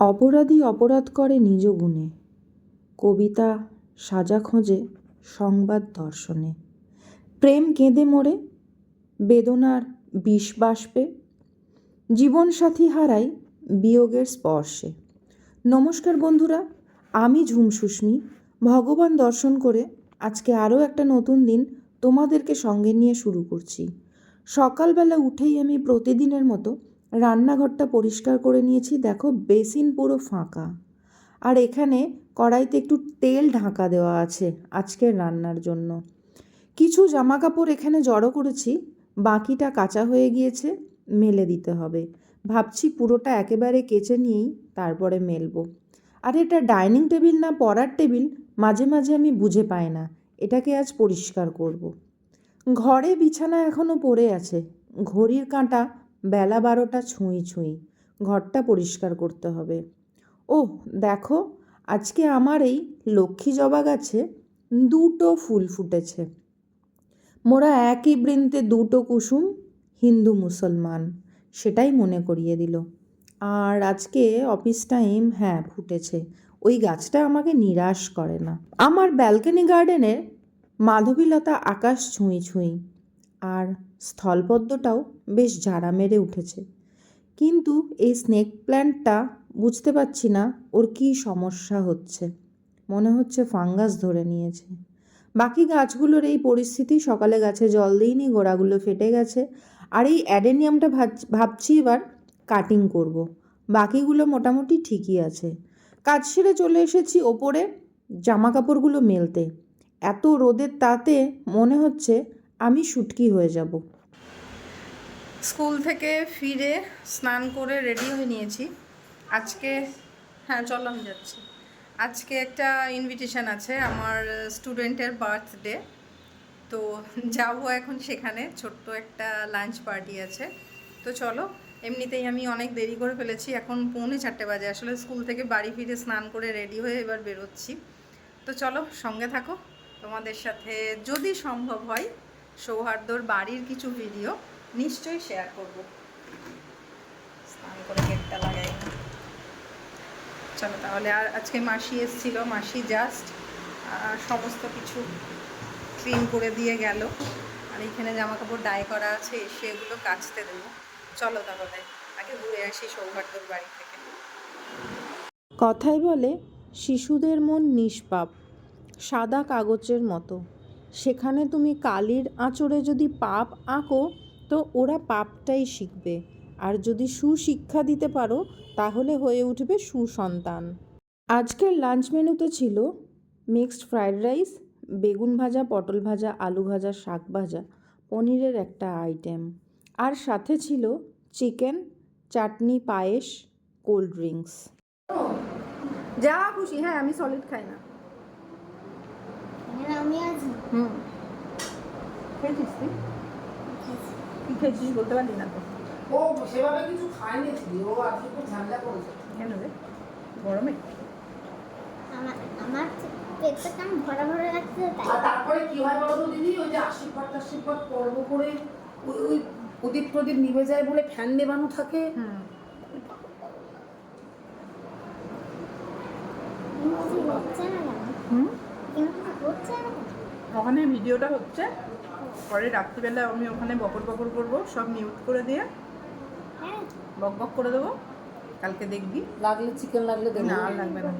অপরাধী অপরাধ করে নিজ গুণে। কবিতা সাজা খোঁজে, সংবাদ দর্শনে। প্রেম কেঁদে মরে, বেদনার বিষ বাষ্পে। জীবনসাথী হারাই বিয়োগের স্পর্শে। নমস্কার বন্ধুরা, আমি ঝুম সুস্মি। ভগবান দর্শন করে আজকে আরও একটা নতুন দিন তোমাদেরকে সঙ্গে নিয়ে শুরু করছি। সকালবেলা উঠেই আমি প্রতিদিনের মতো রান্নাঘরটা পরিষ্কার করে নিয়েছি, দেখো বেসিন পুরো ফাঁকা। আর এখানে কড়াইতে একটু তেল ঢাকা দেওয়া আছে আজকের রান্নার জন্য। কিছু জামা কাপড় এখানে জড়ো করেছি, বাকিটা কাঁচা হয়ে গিয়েছে, মেলে দিতে হবে। ভাবছি পুরোটা একেবারে কেচে নিয়েই তারপরে মেলবো। আর এটা ডাইনিং টেবিল না পড়ার টেবিল? মাঝে মাঝে আমি বুঝে পাই না, এটাকে আজ পরিষ্কার করব। ঘরে বিছানা এখনও পড়ে আছে, ঘড়ির কাঁটা বেলা বারোটা ছুঁই ছুঁই, ঘরটা পরিষ্কার করতে হবে। ও দেখো, আজকে আমার এই লক্ষ্মী জবা গাছে দুটো ফুল ফুটেছে। মোরা একই বৃন্তে দুটো কুসুম, হিন্দু মুসলমান, সেটাই মনে করিয়ে দিল। আর আজকে অফিস টাইম হ্যাঁ ফুটেছে। ওই গাছটা আমাকে নিরাশ করে না। আমার ব্যালকনি গার্ডেনের মাধবীলতা আকাশ ছুঁই ছুঁই। আর স্থলপদ্মটাও বেশ ঝাড়া মেরে উঠেছে। কিন্তু এই স্নেক প্ল্যান্টটা বুঝতে পারছি না ওর কী সমস্যা হচ্ছে। মনে হচ্ছে ফাঙ্গাস ধরে নিয়েছে। বাকি গাছগুলোর এই পরিস্থিতি, সকালে গাছে জল দিইনি, গোড়াগুলো ফেটে গেছে। আর এই অ্যাডেনিয়ামটা ভাবছি এবার কাটিং করব। বাকিগুলো মোটামুটি ঠিকই আছে। কাজ সেরে চলে এসেছি ওপরে জামা কাপড়গুলো মেলতে। এত রোদের তাতে মনে হচ্ছে আমি শুটকি হয়ে যাব। স্কুল থেকে ফিরে স্নান করে রেডি হয়ে নিয়েছি। আজকে হ্যাঁ চলো আমি যাচ্ছি। আজকে একটা ইনভিটেশন আছে আমার স্টুডেন্টের বার্থডে তো যাব এখন সেখানে, ছোট্ট একটা লাঞ্চ পার্টি আছে। তো চলো, এমনিতেই আমি অনেক দেরি করে ফেলেছি। এখন পৌনে চারটে বাজে। আসলে স্কুল থেকে বাড়ি ফিরে স্নান করে রেডি হয়ে এবার বেরোচ্ছি। তো চলো, সঙ্গে থাকো। তোমাদের সাথে যদি সম্ভব হয় সৌহার্দ্যর বাড়ির কিছু ভিডিও নিশ্চয়ই শেয়ার করব। স্নান করে লাগাই। চলো তাহলে আর আজকে মাসি এসেছিল, মাসি জাস্ট সমস্ত কিছু ক্লিন করে দিয়ে গেল। আর এখানে জামা কাপড় ডাই করা আছে, এসে এগুলো কাচতে দেবো। চলো তাহলে, আগে ঘুরে আসি সৌভাগ্যর বাড়ি থেকে। কথাই বলে, শিশুদের মন নিষ্পাপ, সাদা কাগজের মতো। সেখানে তুমি কালির আঁচড়ে যদি পাপ আঁকো তো ওরা পাপটাই শিখবে। আর যদি সুশিক্ষা দিতে পারো তাহলে হয়ে উঠবে সুসন্তান। আজকের লাঞ্চ মেনুতে ছিল মিক্সড ফ্রায়েড রাইস বেগুন ভাজা পটল ভাজা আলু ভাজা শাক ভাজা পনিরের একটা আইটেম আর সাথে ছিল চিকেন চাটনি পায়েস কোল্ড ড্রিঙ্কস যা খুশি হ্যাঁ আমি সলিড খাই না। আমি আছি। হুম। খেয়েছিস তুই? কি খেয়েছিস বলতে পারলি না তো। ও সেভাবে কিছু খায়নি ও আজকে খুব ঝামেলা করেছে। কেন রে? গরমে? আমার আমার পেটটা কেমন ভরা ভরা লাগছে তাই। আর তারপরে কি হয় বলো তো দিদি? ওই যে আশীর্বাদ আশীর্বাদ পর্ব করে ওই ওই প্রদীপ প্রদীপ নিভে যায় বলে ফ্যান নেবানো থাকে। হুম। ওখানে ভিডিওটা হচ্ছে? পরে রাত্রিবেলা আমি ওখানে বকর বকর করব সব মিউট করে দিয়ে হ্যাঁ। বক বক করে দেবো কালকে দেখবি। লাগলে চিকেন লাগলে দেবো। না লাগবে না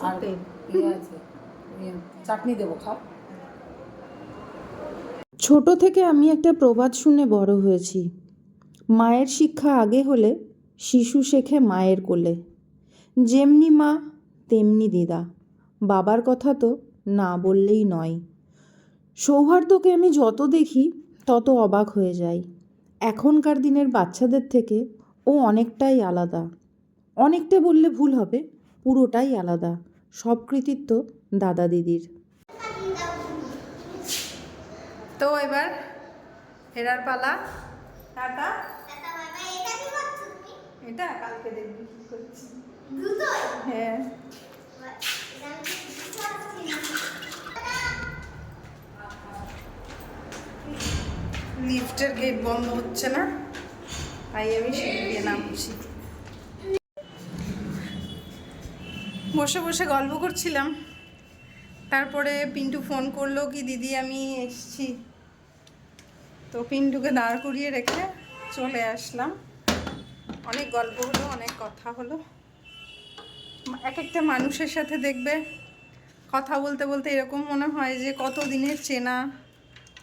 আর ইয়ে আছে ইয়ে, চাটনি দেবো খাও ছোট থেকে আমি একটা প্রবাদ শুনে বড় হয়েছি। মায়ের শিক্ষা আগে হলে শিশু শেখে মায়ের কোলে। যেমনি মা তেমনি দিদা। বাবার কথা তো না বললেই নয়। সৌহার্দ্যকে আমি যত দেখি তত অবাক হয়ে যাই। এখনকার দিনের বাচ্চাদের থেকে ও অনেকটাই আলাদা। অনেকটা বললে ভুল হবে পুরোটাই আলাদা। সব কৃতিত্ব দাদা দিদির। তো এবার ফেরার পালা। টাটা। এটা কালকে দেখবি কি করছি। হ্যাঁ। লিফটের গেট বন্ধ হচ্ছে না। তাই আমি সিঁড়ি দিয়ে নামছি। বসে বসে গল্প করছিলাম। তারপরে পিন্টু ফোন করল কি, দিদি, আমি এসছি। তো পিন্টুকে দাঁড় করিয়ে রেখে চলে আসলাম। অনেক গল্প হলো, অনেক কথা হলো। এক একটা মানুষের সাথে দেখবে, কথা বলতে বলতে এরকম মনে হয় যে কত দিনের চেনা,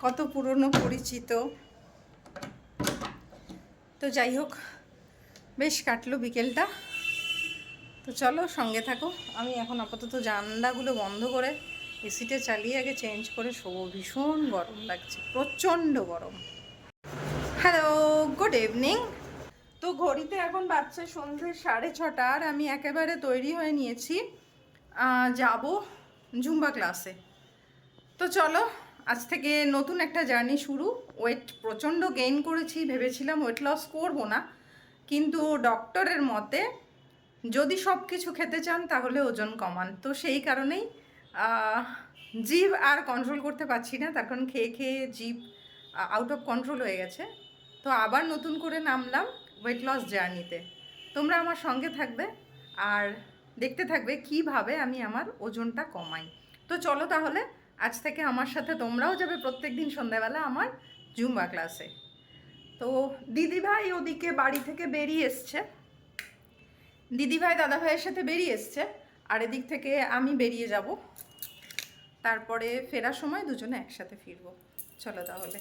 কত পুরনো পরিচিত। তো যাই হোক, বেশ কাটলো বিকেলটা। তো চলো সঙ্গে থাকো। আমি এখন আপাতত জানলাগুলো বন্ধ করে এসিটা চালিয়ে আগে চেঞ্জ করে শোবো। ভীষণ গরম লাগছে, প্রচণ্ড গরম। হ্যালো গুড ইভিনিং তো ঘড়িতে এখন বাচ্চা সন্ধে সাড়ে ছটা আর আমি একেবারে তৈরি হয়ে নিয়েছি যাব জুম্বা ক্লাসে। তো চলো, আজ থেকে নতুন একটা জার্নি শুরু। ওয়েট প্রচণ্ড গেইন করেছি, ভেবেছিলাম ওয়েট লস করব না। কিন্তু ডক্টরের মতে যদি সব কিছু খেতে চান, তাহলে ওজন কমান। তো সেই কারণেই জিভ আর কন্ট্রোল করতে পারছি না। তার কারণ খেয়ে খেয়ে জিভ আউট অফ কন্ট্রোল হয়ে গেছে। তো আবার নতুন করে নামলাম ওয়েট লস জার্নিতে তোমরা আমার সঙ্গে থাকবে আর দেখতে থাকবে কীভাবে আমি আমার ওজনটা কমাই। তো চলো তাহলে, আজ থেকে আমার সাথে তোমরাও যাবে। প্রত্যেক দিন সন্ধ্যাবেলা আমার জুম্বা ক্লাসে। তো দিদিভাই ওদিকে বাড়ি থেকে বেরিয়ে এসছে। দিদিভাই দাদাভাইয়ের সাথে বেরিয়ে এসছে আর এদিক থেকে আমি বেরিয়ে যাব। তারপরে ফেরার সময় দুজনে একসাথে ফিরবো। চলো তাহলে।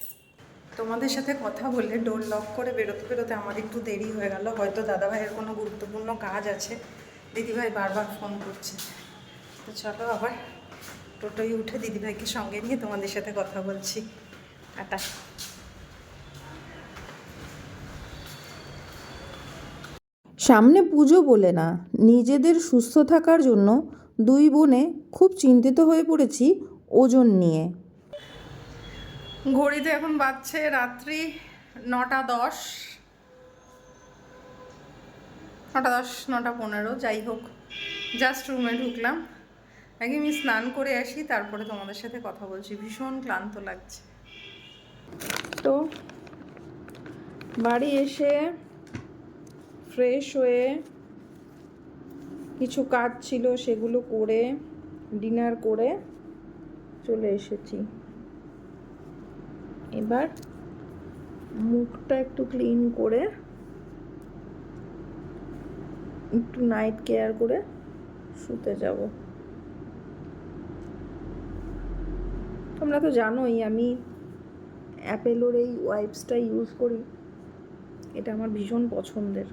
তোমাদের সাথে কথা বললে ডোর লক করে বেরোতে বেরোতে আমার একটু দেরি হয়ে গেল। হয়তো দাদাভাইয়ের কোনো গুরুত্বপূর্ণ কাজ আছে। দিদিভাই বারবার ফোন করছে। তো চলো আবার টোটোয় উঠে দিদিভাইকে সঙ্গে নিয়ে তোমাদের সাথে কথা বলছি। সামনে পুজো বলে না নিজেদের সুস্থ থাকার জন্য দুই বোনে খুব চিন্তিত হয়ে পড়েছি ওজন নিয়ে। ঘড়িতে এখন বাজছে রাত্রি নটা দশ। নটা দশ নটা পনেরো যাই হোক জাস্ট রুমে ঢুকলাম। আগে আমি স্নান করে আসি তারপরে তোমাদের সাথে কথা বলছি। ভীষণ ক্লান্ত লাগছে। তো বাড়ি এসে ফ্রেশ হয়ে কিছু কাজ ছিল সেগুলো করে ডিনার করে চলে এসেছি। এবার মুখটা একটু ক্লিন করে, একটু নাইট কেয়ার করে শুতে যাব। তোমরা তো জানোই আমি অ্যাপেলোর এই ওয়াইপসটা ইউজ করি এটা আমার ভীষণ পছন্দের।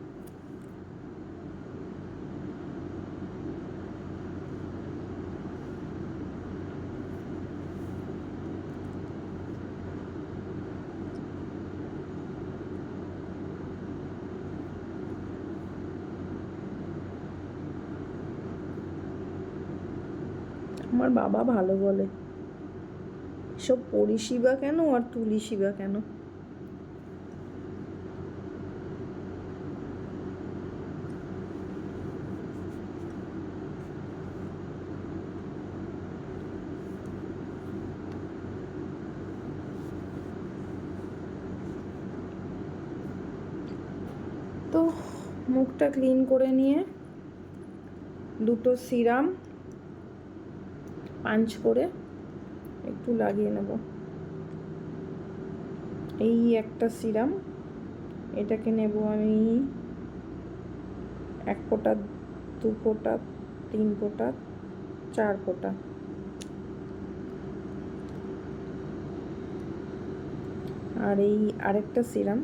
আমার বাবা ভালো বলে। সব পরিষিবা কেন আর তুলিসিবা কেন? তো মুখটা ক্লিন করে নিয়ে দুটো সিরাম, পাঞ্চ করে একটু লাগিয়ে নেব। এই একটা সিরাম, এটাকে নেব আমি এক ফোঁটা, দু ফোঁটা, তিন ফোঁটা, চার ফোঁটা। আর এই আরেকটা সিরাম।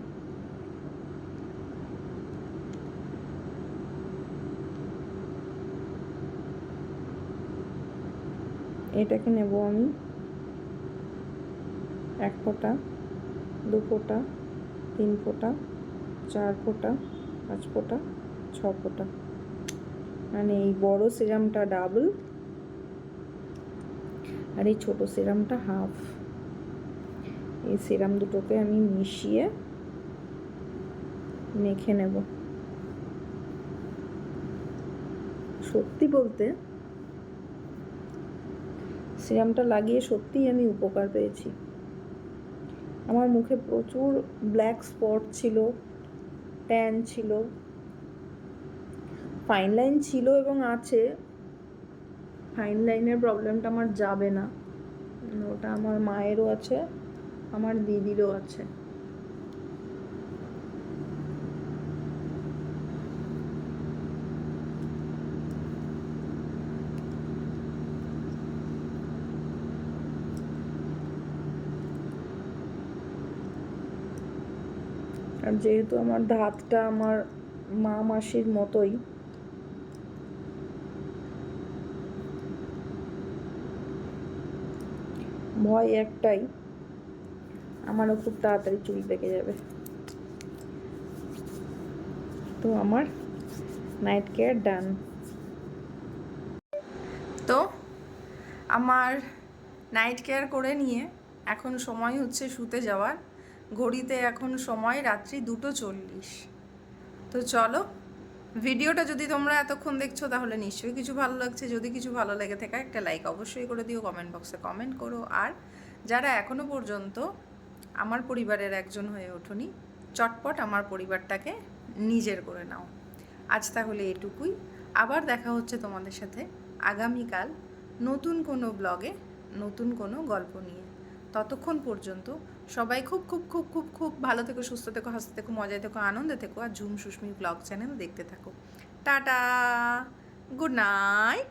এটাকে নেব আমি এক ফোঁটা, দু ফোঁটা, তিন ফোঁটা, চার ফোঁটা, পাঁচ ফোঁটা, ছ ফোঁটা। মানে এই বড় সিরামটা ডাবল আর এই ছোটো সিরামটা হাফ এই সিরাম দুটোকে আমি মিশিয়ে মেখে নেব। সত্যি বলতে সিরামটা লাগিয়ে সত্যিই আমি উপকার পেয়েছি। আমার মুখে প্রচুর ব্ল্যাক স্পট ছিল ট্যান ছিল ফাইন লাইন ছিল এবং আছে। ফাইন লাইনের প্রবলেমটা আমার যাবে না। ওটা আমার মায়েরও আছে, আমার দিদিরও আছে। যেহেতু আমার ধাতটা আমার মা মাসির মতোই। ভয় একটাই, আমারও খুব তাড়াতাড়ি চুল পেকে যাবে। তো আমার নাইট কেয়ার ডান তো আমার নাইট কেয়ার করে নিয়ে এখন সময় হচ্ছে শুতে যাওয়ার। ঘড়িতে এখন সময় রাত্রি দুটো চল্লিশ। তো চলো, ভিডিওটা যদি তোমরা এতক্ষণ দেখছ তাহলে নিশ্চয়ই কিছু ভালো লাগছে। যদি কিছু ভালো লেগে থাকে একটা লাইক অবশ্যই করে দিও কমেন্ট বক্সে কমেন্ট করো। আর যারা এখনও পর্যন্ত আমার পরিবারের একজন হয়ে ওঠোনি, চটপট আমার পরিবারটাকে নিজের করে নাও। আজ তাহলে এটুকুই। আবার দেখা হচ্ছে তোমাদের সাথে আগামীকাল নতুন কোনো ব্লগে নতুন কোনো গল্প নিয়ে। ততক্ষণ পর্যন্ত সবাই খুব খুব খুব খুব খুব ভালো থেকো, সুস্থ থেকো, হাসতে থেকো, মজায় থেকো, আনন্দে থেকো, আর ঝুম সুস্মি ব্লগ চ্যানেল দেখতে থাকো। টাটা! Good night!